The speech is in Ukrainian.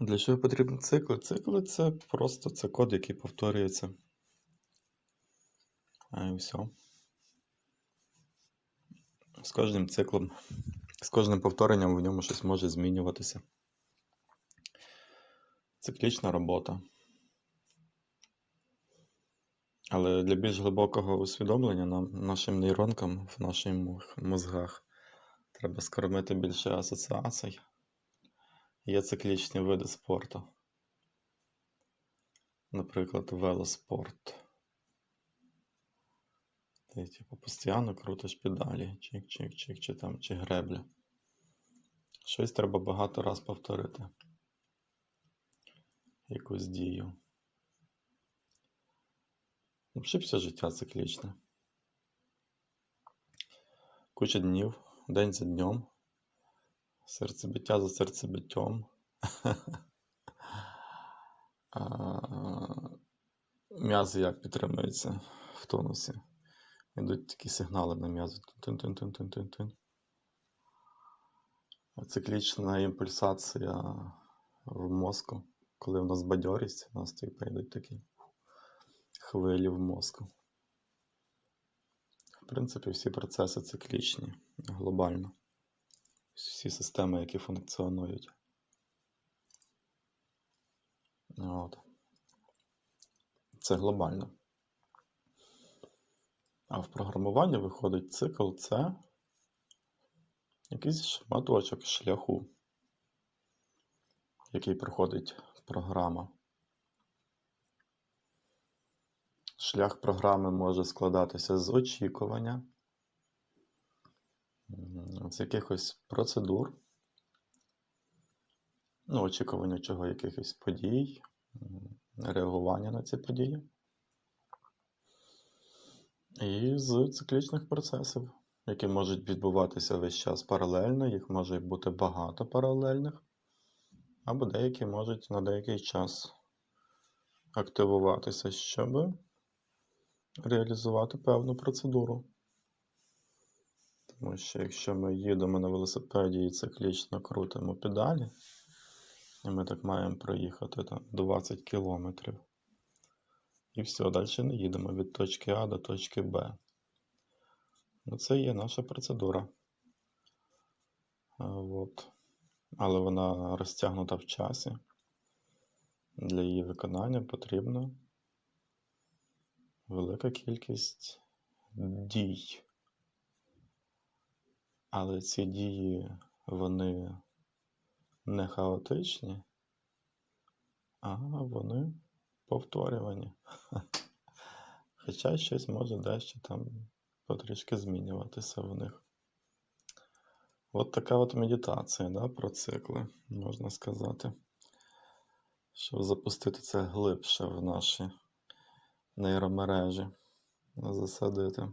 Для чого потрібні цикли? Цикли це просто це код, який повторюється. А і все. З кожним циклом, з кожним повторенням в ньому щось може змінюватися. Циклічна робота. Але для більш глибокого усвідомлення нам, нашим нейронкам в наших мозгах треба скормити більше асоціацій. Є циклічні види спорту. Наприклад, велоспорт. Ти типу, постійно крутиш педалі, чик-чик-чик, чи там, чи гребля. Щось треба багато раз повторити. Якусь дію. Взагалі все життя циклічне. Куча днів, день за днем. Серцебиття за серцебиттям. М'язи як підтримуються в тонусі. Йдуть такі сигнали на м'язи. Циклічна імпульсація в мозку. Коли в нас бадьорість, у нас типу йдуть такі хвилі в мозку. В принципі, всі процеси циклічні глобально. Всі системи, які функціонують. От. Це глобально. А в програмуванні виходить цикл це якийсь шматочок шляху, який проходить програма. Шлях програми може складатися з очікування, з якихось процедур, ну, очікування чого якихось подій, реагування на ці події. І з циклічних процесів, які можуть відбуватися весь час паралельно, їх може бути багато паралельних, або деякі можуть на деякий час активуватися, щоб реалізувати певну процедуру. Тому що якщо ми їдемо на велосипеді і циклічно крутимо педалі, і ми так маємо проїхати там 20 кілометрів. І все, далі не їдемо від точки А до точки Б. Ну, це є наша процедура. От. Але вона розтягнута в часі. Для її виконання потрібна велика кількість дій. Але ці дії, вони не хаотичні, а вони повторювані. Хоча щось може дещо там потрішки змінюватися в них. От така от медитація да, про цикли, можна сказати. Щоб запустити це глибше в наші нейромережі, засадити.